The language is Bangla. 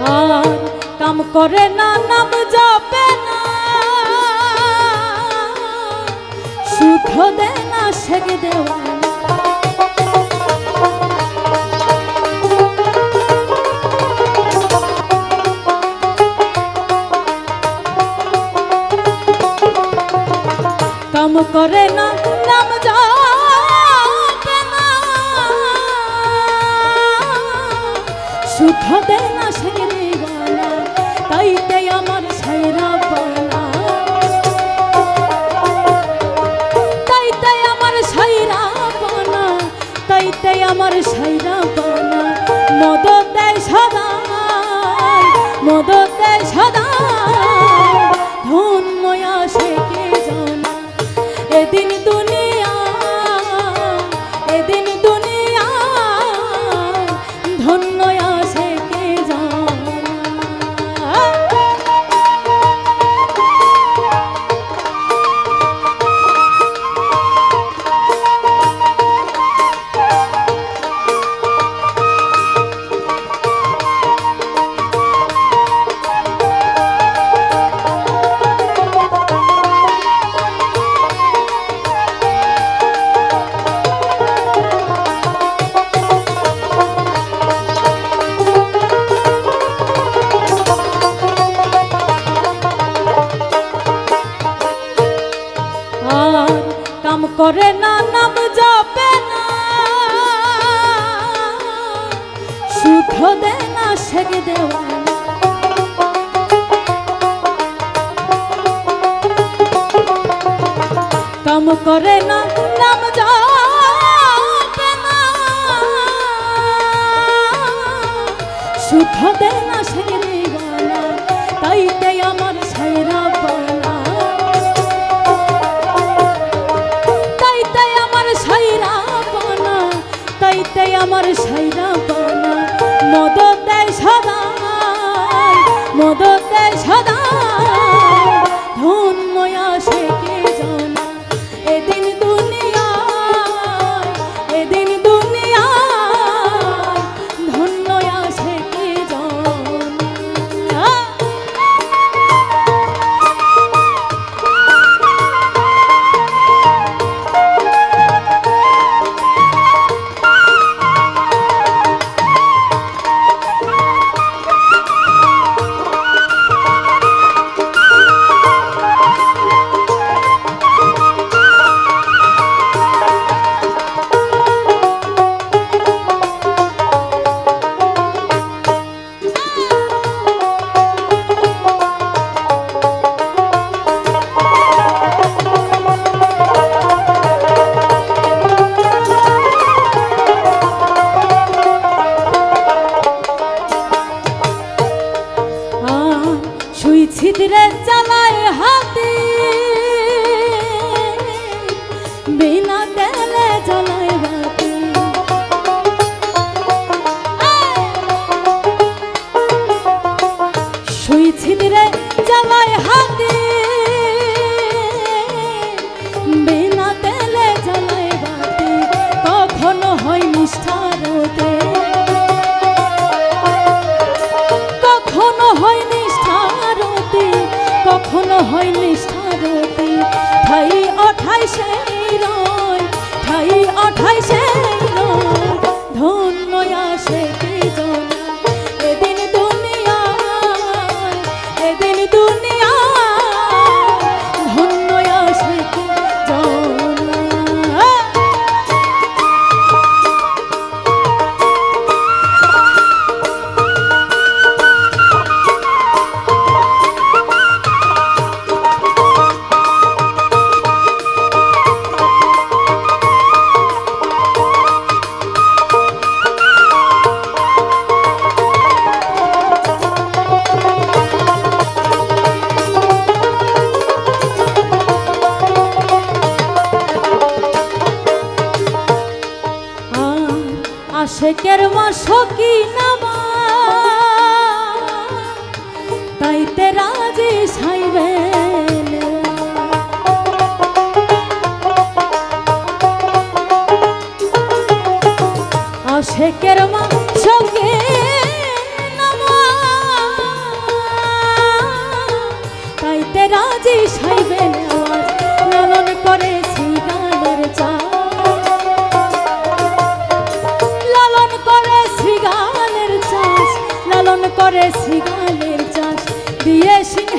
আর কাম করে না, নাম জপে না। সুখ দে না শেখ দেওয়ানা কাম করে না, নাম জপে না। সুখ দে আমার সাইরা বনা মদ কাম করে না, নাম জপে না। সুখ দে না শেখ দেওয়ানা কাম করে না, নাম জপে না। সুখ দে না শেখ দেওয়ানা তাইতে আমার সাইরা আমার সাইরা পানা। মদ দেয় সদা মদ দেয় সদা ছিদ্রে চালায় হাতি। বিনা শেষ আশেকের মাসকি নামা। তাইতে রাজি সাইবে আশেকের মাসকি চাষ